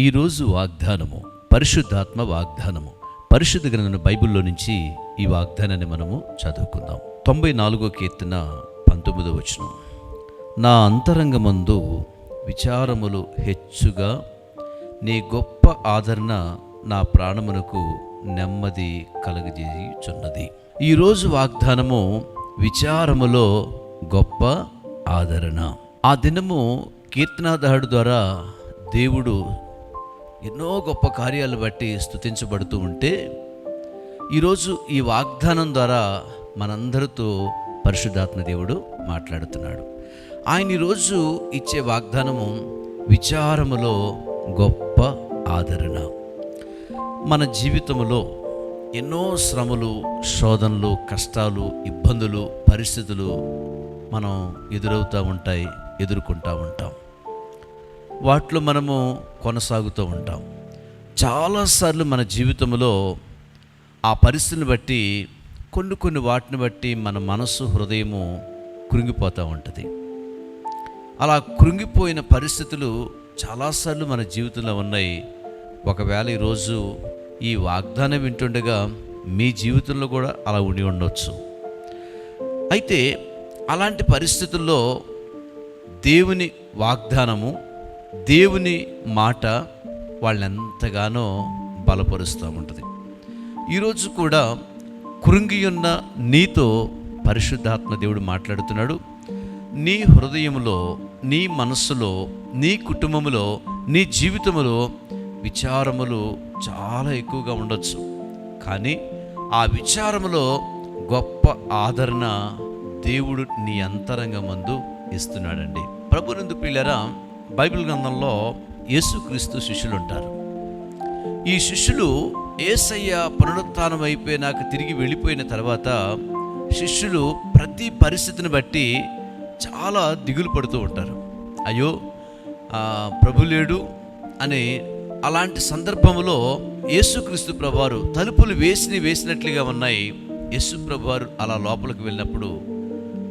ఈరోజు వాగ్దానము పరిశుద్ధాత్మ వాగ్దానము పరిశుద్ధ గ్రంథం బైబిల్లో నుంచి ఈ వాగ్దానాన్ని మనము చదువుకుందాం. తొంభై నాలుగో కీర్తన పంతొమ్మిదో వచనం. నా అంతరంగమందు విచారములు హెచ్చుగా నీ గొప్ప ఆదరణ నా ప్రాణమునకు నెమ్మది కలగజేయుచున్నది. ఈరోజు వాగ్దానము విచారములో గొప్ప ఆదరణ. ఆ దినము కీర్తనాదహుడు ద్వారా దేవుడు ఎన్నో గొప్ప కార్యాలు బట్టి స్థుతించబడుతూ ఉంటే ఈరోజు ఈ వాగ్దానం ద్వారా మనందరితో పరిశుద్ధాత్మ దేవుడు మాట్లాడుతున్నాడు. ఆయన ఈరోజు ఇచ్చే వాగ్దానము విచారములో గొప్ప ఆదరణ. మన జీవితంలో ఎన్నో శ్రమలు శోధనలు కష్టాలు ఇబ్బందులు పరిస్థితులు మనం ఎదురవుతూ ఉంటాయి ఎదుర్కొంటూ ఉంటాం. వాటిలో మనము కొనసాగుతూ ఉంటాం. చాలాసార్లు మన జీవితంలో ఆ పరిస్థితిని బట్టి కొన్ని కొన్ని వాటిని బట్టి మన మనసు హృదయము కృంగిపోతూ ఉంటుంది. అలా కృంగిపోయిన పరిస్థితులు చాలాసార్లు మన జీవితంలో ఉన్నాయి. ఒకవేళ ఈరోజు ఈ వాగ్దానం వింటుండగా మీ జీవితంలో కూడా అలా ఉండి ఉండొచ్చు. అయితే అలాంటి పరిస్థితుల్లో దేవుని వాగ్దానము దేవుని మాట వాళ్ళెంతగానో బలపరుస్తూ ఉంటుంది. ఈరోజు కూడా కృంగి ఉన్న నీతో పరిశుద్ధాత్మ దేవుడు మాట్లాడుతున్నాడు. నీ హృదయంలో నీ మనస్సులో నీ కుటుంబంలో నీ జీవితంలో విచారములు చాలా ఎక్కువగా ఉండొచ్చు. కానీ ఆ విచారములో గొప్ప ఆదరణ దేవుడు నీ అంతరంగమందు ఇస్తున్నాడండి. ప్రభునందు పిల్లరా బైబిల్ గ్రంథంలో యేసుక్రీస్తు శిష్యులు ఉంటారు ఈ శిష్యులు ఏసయ్య పునరుత్నం అయిపోయినాక తిరిగి వెళ్ళిపోయిన తర్వాత శిష్యులు ప్రతి పరిస్థితిని బట్టి చాలా దిగులు పడుతూ ఉంటారు. అయ్యో ప్రభులేడు ప్రభు లేడు అని అలాంటి సందర్భంలో యేసుక్రీస్తు ప్రభువారు తలుపులు వేసి వేసినట్లుగా ఉన్నాయి. యేసు ప్రభువారు అలా లోపలికి వెళ్ళినప్పుడు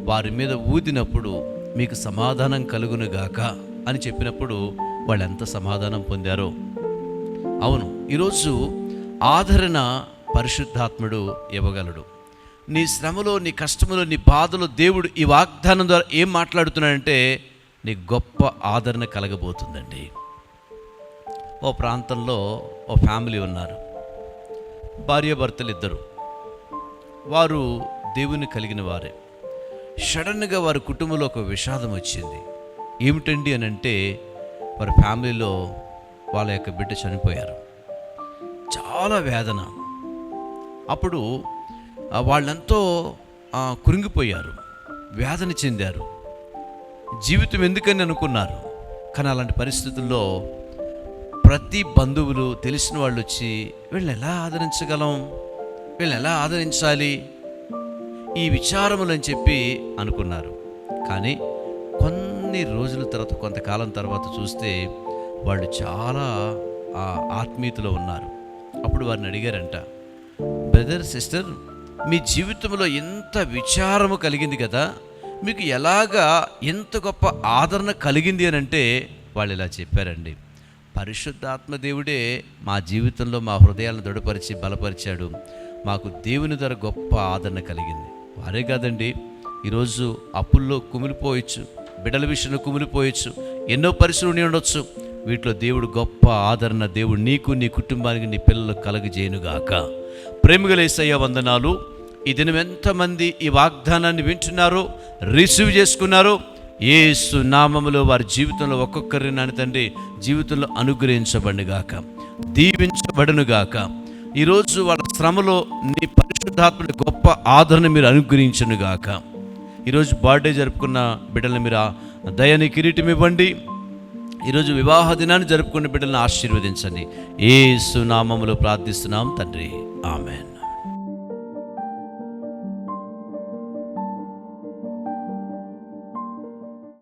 వారి మీద ఊదినప్పుడు మీకు సమాధానం కలుగునుగాక అని చెప్పినప్పుడు వాళ్ళు ఎంత సమాధానం పొందారో. అవును ఈరోజు ఆదరణ పరిశుద్ధాత్ముడు ఇవ్వగలడు. నీ శ్రమలో నీ కష్టములో నీ బాధలో దేవుడు ఈ వాగ్దానం ద్వారా ఏం మాట్లాడుతున్నాడంటే నీ గొప్ప ఆదరణ కలగబోతుందండి. ఓ ప్రాంతంలో ఓ ఫ్యామిలీ ఉన్నారు. భార్యాభర్తలు ఇద్దరు వారు దేవుని కలిగిన వారే. సడన్గా వారి కుటుంబంలో ఒక విషాదం వచ్చింది. ఏమిటండి అని అంటే వారి ఫ్యామిలీలో వాళ్ళ యొక్క బిడ్డ చనిపోయారు. చాలా వేదన. అప్పుడు వాళ్ళెంతో కురింగిపోయారు. వేదన చెందారు. జీవితం ఎందుకని అనుకున్నారు. కానీ అలాంటి పరిస్థితుల్లో ప్రతి బంధువులు తెలిసిన వాళ్ళు వచ్చి వీళ్ళని ఎలా ఆదరించగలం? వీళ్ళని ఎలా ఆదరించాలి? ఈ విచారములని చెప్పి అనుకున్నారు. కానీ కొంత కొన్ని రోజుల తర్వాత కొంతకాలం తర్వాత చూస్తే వాళ్ళు చాలా ఆత్మీయతలో ఉన్నారు. అప్పుడు వారిని అడిగారంట బ్రదర్ సిస్టర్ మీ జీవితంలో ఎంత విచారము కలిగింది కదా మీకు ఎలాగా ఎంత గొప్ప ఆదరణ కలిగింది అని అంటే వాళ్ళు ఇలా చెప్పారండి. పరిశుద్ధాత్మ దేవుడే మా జీవితంలో మా హృదయాలను దృఢపరిచి బలపరిచాడు. మాకు దేవుని ద్వారా గొప్ప ఆదరణ కలిగింది. వారే కాదండి ఈరోజు అప్పుల్లో కుమిలిపోవచ్చు. బిడ్డల విషయంలో కుమిలిపోయొచ్చు ఎన్నో పరిస్థితులు ఉండి ఉండొచ్చు. వీటిలో దేవుడు గొప్ప ఆదరణ దేవుడు నీకు నీ కుటుంబానికి నీ పిల్లలకు కలగజేయనుగాక. ప్రేమిగలేసయ్య వందనాలు. ఈ దినం ఎంతమంది ఈ వాగ్దానాన్ని వింటున్నారో రిసీవ్ చేసుకున్నారో ఏసు నామములో వారి జీవితంలో ఒక్కొక్కరిని నాని తండ్రి జీవితంలో అనుగ్రహించబడినగాక దీవించబడునుగాక ఈరోజు వాళ్ళ శ్రమలో నీ పరిశుద్ధాత్మని గొప్ప ఆదరణ మీరు అనుగ్రహించనుగాక. ఈరోజు బర్త్డే జరుపుకున్న బిడ్డలను మీరు దయని కిరీటం ఇవ్వండి ఈరోజు వివాహ దినాన్ని జరుపుకున్న బిడ్డలను ఆశీర్వదించండి. ఏ సునామములు ప్రార్థిస్తున్నాం తండ్రి. ఆమెన్.